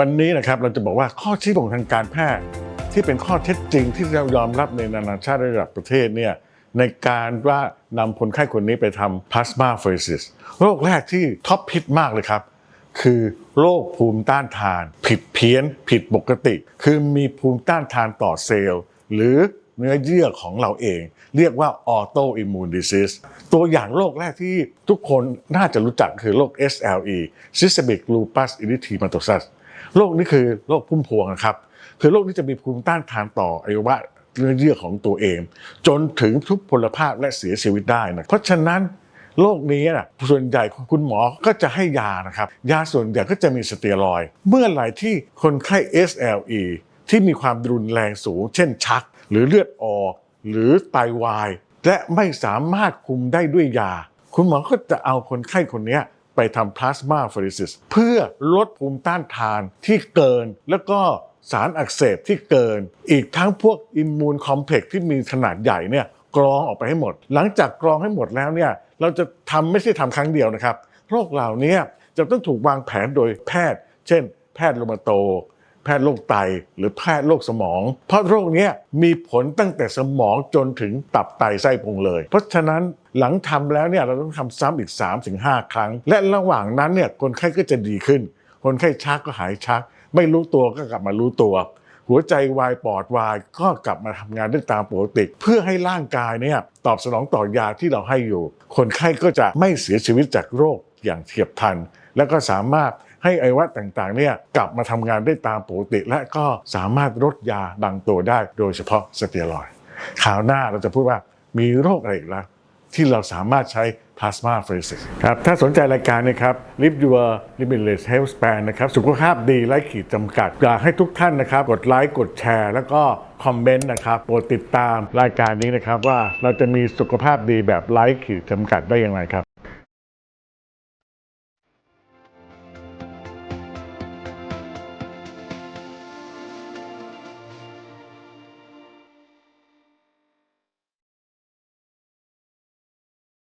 วันนี้นะครับเราจะบอกว่าข้อชี้บ่งทางการแพทย์ที่เป็นข้อเท็จจริงที่เรายอมรับในนานาชาติระดับประเทศเนี่ยในการว่านำคนไข้คนนี้ไปทำพลาสมาเฟรซิสโรคแรกที่ท็อปฮิตมากเลยครับ คือโรคภูมิต้านทาน ผิดเพี้ยน ผิดปกติ คือมีภูมิต้านทานต่อเซลล์ หรือเนื้อเยื่อของเราเอง เรียกว่าออโตอิมมูนดิซิสตัวอย่างโรคแรกที่ทุกคนน่าจะรู้จักคือโรค SLE Systemic Lupus Erythematosus โรคนี้คือโรคพุ่มพวงครับ คือโรคที่จะมีภูมิต้านทานต่ออวัยวะเนื้อเยื่อของตัวเอง จนถึงทุพพลภาพและเสียชีวิตได้นะเพราะฉะนั้นโรคนี้นะส่วนใหญ่คุณหมอก็จะให้ยานะครับ ยาส่วนใหญ่ก็จะมีสเตียรอย เมื่อไหร่ที่คนไข้ SLE ที่มีความรุนแรงสูง เช่นชัก หรือเลือดออก หรือไตาวาย และไม่สามารถคุมได้ด้วยยา คุณหมอก็จะเอาคนไข้คนนี้ ไปทำพลาสมาฟอริซิสเพื่อลดภูมิต้านทานที่เกิน แล้วก็สารอักเสบที่เกิน อีกทั้งพวกอิมมูนคอมเพล็กซ์ที่มีขนาดใหญ่เนี่ยกรองออกไปให้หมด หลังจากกรองให้หมดแล้วเนี่ยเราจะทำไม่ใช่ทำครั้งเดียวนะครับ โรคเหล่านี้จะต้องถูกวางแผนโดยแพทย์ เช่น แพทย์โรมาโต แพทย์โรคไต หรือแพทย์โรคสมอง เพราะโรคเนี้ยมีผลตั้งแต่สมองจนถึงตับไตไส้พุงเลย เพราะฉะนั้นหลังทำแล้วเนี่ยเราต้องทำซ้ำอีก 3-5 ครั้ง และระหว่างนั้นเนี่ยคนไข้ก็จะดีขึ้น คนไข้ชักก็หายชัก ไม่รู้ตัวก็กลับมารู้ตัว หัวใจวายปอดวายก็กลับมาทำงานได้ตามปกติ เพื่อให้ร่างกายเนี่ยตอบสนองต่อยาที่เราให้อยู่ คนไข้ก็จะไม่เสียชีวิตจากโรคอย่างเฉียบพลัน แล้วก็สามารถ ให้อวัยวะต่างๆเนี่ยกลับมาทำงานได้ตามปกติ และก็สามารถลดยาบางตัวได้ โดยเฉพาะสเตียรอยด์คราวหน้าเราจะพูดว่ามีโรคอะไรอีกแล้วที่เราสามารถใช้ plasma p h r e s i s ครับถ้าสนใจรายการนะครับ Live Your Limitless Health Span นะครับสุขภาพดีไร้ขีดจำกัด อยากให้ทุกท่านนะครับ กดไลค์กดแชร์ แล้วก็คอมเมนต์นะครับโปรดติดตามรายการนี้นะครับว่าเราจะมีสุขภาพดีแบบไร้ขีดจำกัดได้อย่างไรครับ